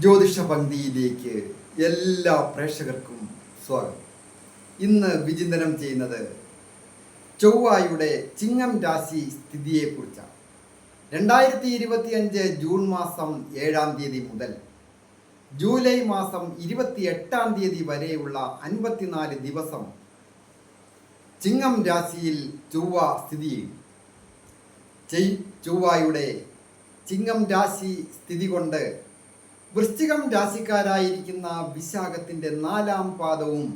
ജ്യോതിഷ പങ്ക്തിയിലേക്ക് എല്ലാ പ്രേക്ഷകർക്കും സ്വാഗതം. ഇന്ന് വിചിന്തനം ചെയ്യുന്നത് ചൊവ്വായുടെ ചിങ്ങം രാശി സ്ഥിതിയെക്കുറിച്ചാണ്. രണ്ടായിരത്തി ഇരുപത്തി അഞ്ച് ജൂൺ മാസം ഏഴാം തീയതി മുതൽ ജൂലൈ മാസം ഇരുപത്തി എട്ടാം തീയതി വരെയുള്ള അൻപത്തിനാല് ദിവസം ചിങ്ങം രാശിയിൽ ചൊവ്വ സ്ഥിതി ചെയ്യും. ചെയ്- ചൊവ്വായുടെ ചിങ്ങം രാശി സ്ഥിതി കൊണ്ട് വൃശ്ചികം രാശിക്കാരായിരിക്കുന്ന വിശാഖത്തിന്റെ നാലാം പാദവും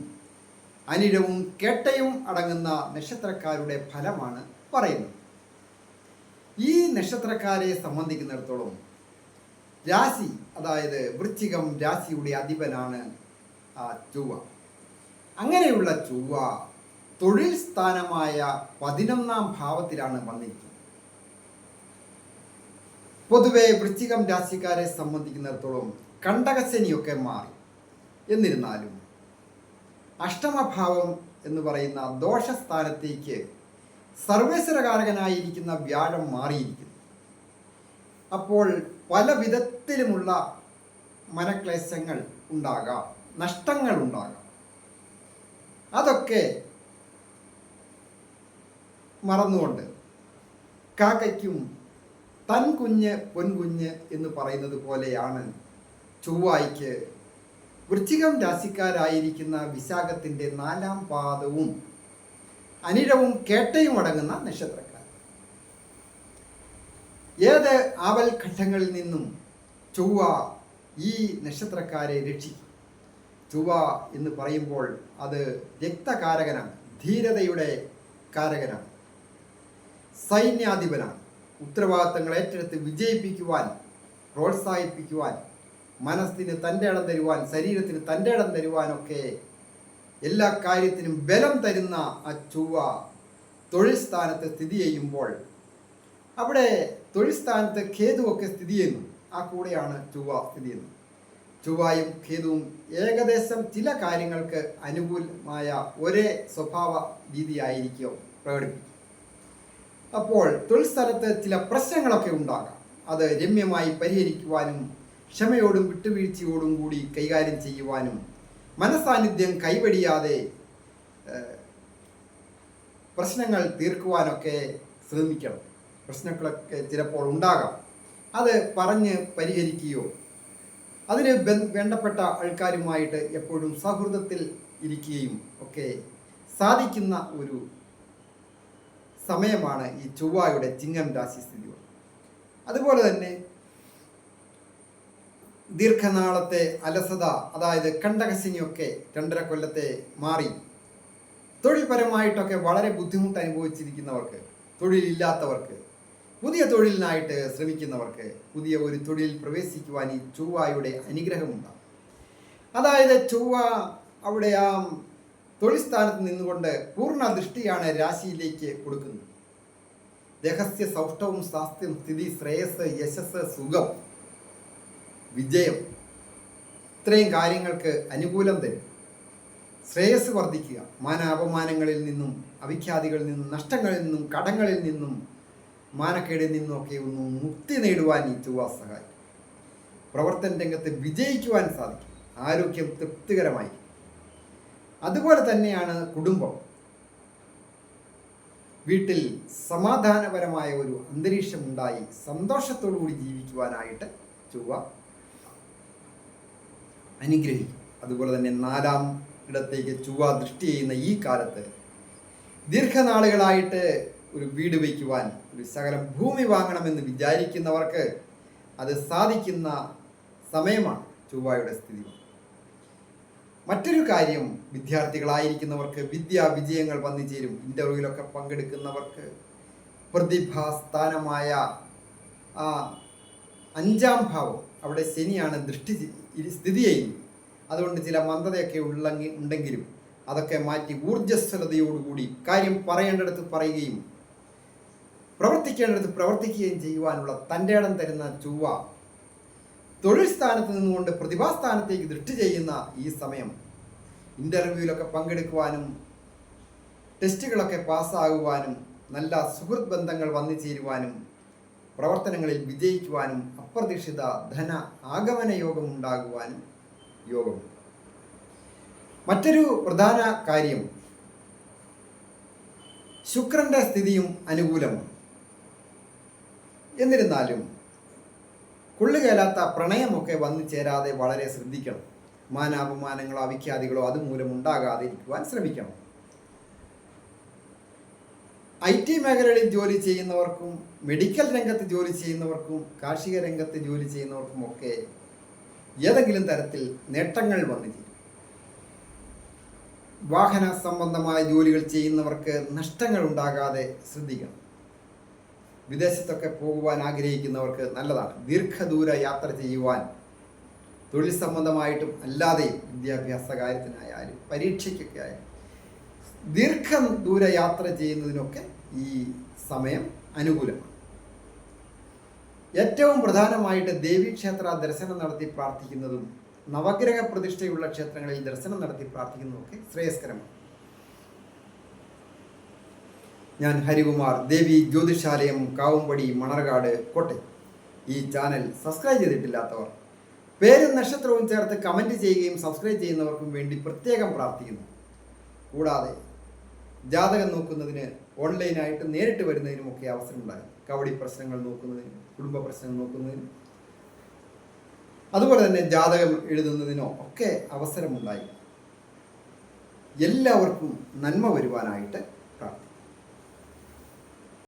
അനിഴവും കേട്ടയും അടങ്ങുന്ന നക്ഷത്രക്കാരുടെ ഫലമാണ് പറയുന്നത്. ഈ നക്ഷത്രക്കാരെ സംബന്ധിക്കുന്നിടത്തോളം രാശി അതായത് വൃശ്ചികം രാശിയുടെ അധിപനാണ് ആ ചൊവ്വ. അങ്ങനെയുള്ള ചൊവ്വ തൊഴിൽ സ്ഥാനമായ പതിനൊന്നാം ഭാവത്തിലാണ് വന്നിരിക്കുന്നത്. പൊതുവെ വൃശ്ചികം രാശിക്കാരെ സംബന്ധിക്കുന്നിടത്തോളം കണ്ടകശനിയൊക്കെ മാറി. എന്നിരുന്നാലും അഷ്ടമഭാവം എന്ന് പറയുന്ന ദോഷസ്ഥാനത്തേക്ക് സർവേശ്വരകാരകനായിരിക്കുന്ന വ്യാഴം മാറിയിരിക്കുന്നു. അപ്പോൾ പല വിധത്തിലുമുള്ള മനക്ലേശങ്ങൾ ഉണ്ടാകാം നഷ്ടങ്ങൾ ഉണ്ടാകാം. അതൊക്കെ മറന്നുകൊണ്ട് കാക്കയ്ക്കും തൻ കുഞ്ഞ് പൊൻകുഞ്ഞ് എന്ന് പറയുന്നത് പോലെയാണ് ചൊവ്വായ്ക്ക് വൃശ്ചികം രാശിക്കാരായിരിക്കുന്ന വിശാഖത്തിന്റെ നാലാം പാദവും അനിഴവും കേട്ടയും അടങ്ങുന്ന നക്ഷത്രക്കാർ. ഏത് ആവൽ ഘട്ടങ്ങളിൽ നിന്നും ചൊവ്വ ഈ നക്ഷത്രക്കാരെ രക്ഷിക്കും? ചൊവ്വ എന്ന് പറയുമ്പോൾ അത് രക്തകാരകനാണ് ധീരതയുടെ കാരകനാണ് സൈന്യാധിപനാണ്. ഉത്തരവാദിത്തങ്ങൾ ഏറ്റെടുത്ത് വിജയിപ്പിക്കുവാൻ പ്രോത്സാഹിപ്പിക്കുവാൻ മനസ്സിന് തന്റെ ഇടം തരുവാൻ ശരീരത്തിന് തന്റെ ഇടം തരുവാനൊക്കെ എല്ലാ കാര്യത്തിനും ബലം തരുന്ന ആ ചൊവ്വ തൊഴിൽ സ്ഥാനത്ത് സ്ഥിതി ചെയ്യുമ്പോൾ അവിടെ തൊഴിൽ സ്ഥാനത്ത് ഖേതുവൊക്കെ സ്ഥിതി ചെയ്യുന്നു. ആ കൂടെയാണ് ചൊവ്വ സ്ഥിതി ചെയ്യുന്നത്. ചൊവ്വായും ഖേതുവും ഏകദേശം ചില കാര്യങ്ങൾക്ക് അനുകൂലമായ ഒരേ സ്വഭാവ രീതിയായിരിക്കും പ്രകടിപ്പിക്കും അപ്പോൾ തൊഴിൽ സ്ഥലത്ത് ചില പ്രശ്നങ്ങളൊക്കെ ഉണ്ടാകാം. അത് രമ്യമായി പരിഹരിക്കുവാനും ക്ഷമയോടും വിട്ടുവീഴ്ചയോടും കൂടി കൈകാര്യം ചെയ്യുവാനും മനസാന്നിധ്യം കൈവടിയാതെ പ്രശ്നങ്ങൾ തീർക്കുവാനൊക്കെ ശ്രമിക്കണം. പ്രശ്നങ്ങളൊക്കെ ചിലപ്പോൾ ഉണ്ടാകാം. അത് പറഞ്ഞ് പരിഹരിക്കുകയോ അതിന് വേണ്ടപ്പെട്ട ആൾക്കാരുമായിട്ട് എപ്പോഴും സൗഹൃദത്തിൽ ഇരിക്കുകയും ഒക്കെ സാധിക്കുന്ന ഒരു സമയമാണ് ഈ ചൊവ്വായുടെ ചിങ്ങം രാശി സ്ഥിതി. അതുപോലെ തന്നെ ദീർഘനാളത്തെ അലസത അതായത് കണ്ടകശിനിയൊക്കെ രണ്ടര കൊല്ലത്തെ മാറി. തൊഴിൽപരമായിട്ടൊക്കെ വളരെ ബുദ്ധിമുട്ട് അനുഭവിച്ചിരിക്കുന്നവർക്ക് തൊഴിലില്ലാത്തവർക്ക് പുതിയ തൊഴിലിനായിട്ട് ശ്രമിക്കുന്നവർക്ക് പുതിയ ഒരു തൊഴിൽ പ്രവേശിക്കുവാൻ ഈ ചൊവ്വായുടെ അനുഗ്രഹമുണ്ടാകും. അതായത് ചൊവ്വ അവിടെ ആ തൊഴിൽ സ്ഥാനത്ത് നിന്നുകൊണ്ട് പൂർണ ദൃഷ്ടിയാണ് രാശിയിലേക്ക് കൊടുക്കുന്നത്. രഹസ്യ സൗഷ്ടവും സ്വാസ്ഥ്യം സ്ഥിതി ശ്രേയസ് യശസ് സുഖം വിജയം ഇത്രയും കാര്യങ്ങൾക്ക് അനുകൂലം തരും. ശ്രേയസ് വർദ്ധിക്കുക മാന അപമാനങ്ങളിൽ നിന്നും അവിഖ്യാതികളിൽ നിന്നും നഷ്ടങ്ങളിൽ നിന്നും കടങ്ങളിൽ നിന്നും മാനക്കേടിൽ നിന്നുമൊക്കെ ഒന്ന് മുക്തി നേടുവാൻ ഈ ചൊവ്വ സഹായിക്കും. പ്രവർത്തന രംഗത്ത് വിജയിക്കുവാൻ സാധിക്കും. ആരോഗ്യം തൃപ്തികരമായി അതുപോലെ തന്നെയാണ് കുടുംബം. വീട്ടിൽ സമാധാനപരമായ ഒരു അന്തരീക്ഷം ഉണ്ടായി സന്തോഷത്തോടു കൂടി ജീവിക്കുവാനായിട്ട് ചൊവ്വ അനുഗ്രഹിക്കും. അതുപോലെ തന്നെ നാലാം ഇടത്തേക്ക് ചൊവ്വ ദൃഷ്ടി ചെയ്യുന്ന ഈ കാലത്ത് ദീർഘനാളുകളായിട്ട് ഒരു വീട് വയ്ക്കുവാൻ ഒരു ശകലം ഭൂമി വാങ്ങണമെന്ന് വിചാരിക്കുന്നവർക്ക് അത് സാധിക്കുന്ന സമയമാണ് ചൊവ്വയുടെ സ്ഥിതി. മറ്റൊരു കാര്യം വിദ്യാർത്ഥികളായിരിക്കുന്നവർക്ക് വിദ്യാ വിജയങ്ങൾ വന്നു ചേരും. ഇന്റർവ്യൂവിലൊക്കെ പങ്കെടുക്കുന്നവർക്ക് പ്രതിഭാസ്ഥാനമായ ആ അഞ്ചാം ഭാവം അവിടെ ശനിയാണ് ദൃഷ്ടി സ്ഥിതി ചെയ്യുന്നത്. അതുകൊണ്ട് ചില മന്ദതയൊക്കെ ഉള്ളെങ്കിൽ ഉണ്ടെങ്കിലും അതൊക്കെ മാറ്റി ഊർജസ്വലതയോടുകൂടി കാര്യം പറയേണ്ടടുത്ത് പറയുകയും പ്രവർത്തിക്കേണ്ടടുത്ത് പ്രവർത്തിക്കുകയും ചെയ്യുവാനുള്ള തന്റെ ഇടം തരുന്ന ചൊവ്വ തൊഴിൽ സ്ഥാനത്ത് നിന്നുകൊണ്ട് പ്രതിഭാസ്ഥാനത്തേക്ക് ദൃഷ്ടി ചെയ്യുന്ന ഈ സമയം ഇന്റർവ്യൂവിലൊക്കെ പങ്കെടുക്കുവാനും ടെസ്റ്റുകളൊക്കെ പാസ്സാകുവാനും നല്ല സുഹൃത്ത് ബന്ധങ്ങൾ വന്നു ചേരുവാനും പ്രവർത്തനങ്ങളിൽ വിജയിക്കുവാനും അപ്രതീക്ഷിത ധന ആഗമന യോഗം ഉണ്ടാകുവാനും യോഗം മറ്റൊരു പ്രധാന കാര്യം ശുക്രന്റെ സ്ഥിതിയും അനുകൂലമാണ്. എന്നിരുന്നാലും കൊള്ളുകേലാത്ത പ്രണയമൊക്കെ വന്നു ചേരാതെ വളരെ ശ്രദ്ധിക്കണം. മാനാപമാനങ്ങളോ അവിഖ്യാതികളോ അതുമൂലം ഉണ്ടാകാതിരിക്കുവാൻ ശ്രമിക്കണം. ഐ ടി മേഖലകളിൽ ജോലി ചെയ്യുന്നവർക്കും മെഡിക്കൽ രംഗത്ത് ജോലി ചെയ്യുന്നവർക്കും കാർഷിക രംഗത്ത് ജോലി ചെയ്യുന്നവർക്കും ഒക്കെ ഏതെങ്കിലും തരത്തിൽ നേട്ടങ്ങൾ വന്നു ചേരും. വാഹന സംബന്ധമായ ജോലികൾ ചെയ്യുന്നവർക്ക് നഷ്ടങ്ങൾ ഉണ്ടാകാതെ ശ്രദ്ധിക്കണം. വിദേശത്തൊക്കെ പോകുവാൻ ആഗ്രഹിക്കുന്നവർക്ക് നല്ലതാണ്. ദീർഘദൂര യാത്ര ചെയ്യുവാൻ തൊഴിൽ സംബന്ധമായിട്ടും അല്ലാതെയും വിദ്യാഭ്യാസ കാര്യത്തിനായാലും പരീക്ഷയ്ക്കൊക്കെ ആയാലും. ദീർഘദൂര യാത്ര ചെയ്യുന്നതിനൊക്കെ ഈ സമയം അനുകൂലമാണ്. ഏറ്റവും പ്രധാനമായിട്ട് ദേവീക്ഷേത്ര ദർശനം നടത്തി പ്രാർത്ഥിക്കുന്നതും നവഗ്രഹ പ്രതിഷ്ഠയുള്ള ക്ഷേത്രങ്ങളിൽ ദർശനം നടത്തി പ്രാർത്ഥിക്കുന്നതൊക്കെ ശ്രേയസ്കരമാണ്. ഞാൻ ഹരികുമാർ ദേവി ജ്യോതിഷാലയം കാവുംപടി മണർകാട് കോട്ടയം. ഈ ചാനൽ സബ്സ്ക്രൈബ് ചെയ്തിട്ടില്ലാത്തവർ പേരും നക്ഷത്രവും ചേർത്ത് കമന്റ് ചെയ്യുകയും സബ്സ്ക്രൈബ് ചെയ്യുന്നവർക്കും വേണ്ടി പ്രത്യേകം പ്രാർത്ഥിക്കുന്നു. കൂടാതെ ജാതകം നോക്കുന്നതിന് ഓൺലൈനായിട്ട് നേരിട്ട് വരുന്നതിനുമൊക്കെ അവസരമുണ്ടായി. കവടി പ്രശ്നങ്ങൾ നോക്കുന്നതിന് കുടുംബ പ്രശ്നങ്ങൾ നോക്കുന്നതിന് അതുപോലെ തന്നെ ജാതകം എഴുതുന്നതിനോ ഒക്കെ അവസരമുണ്ടായി. എല്ലാവർക്കും നന്മ വരുവാനായിട്ട്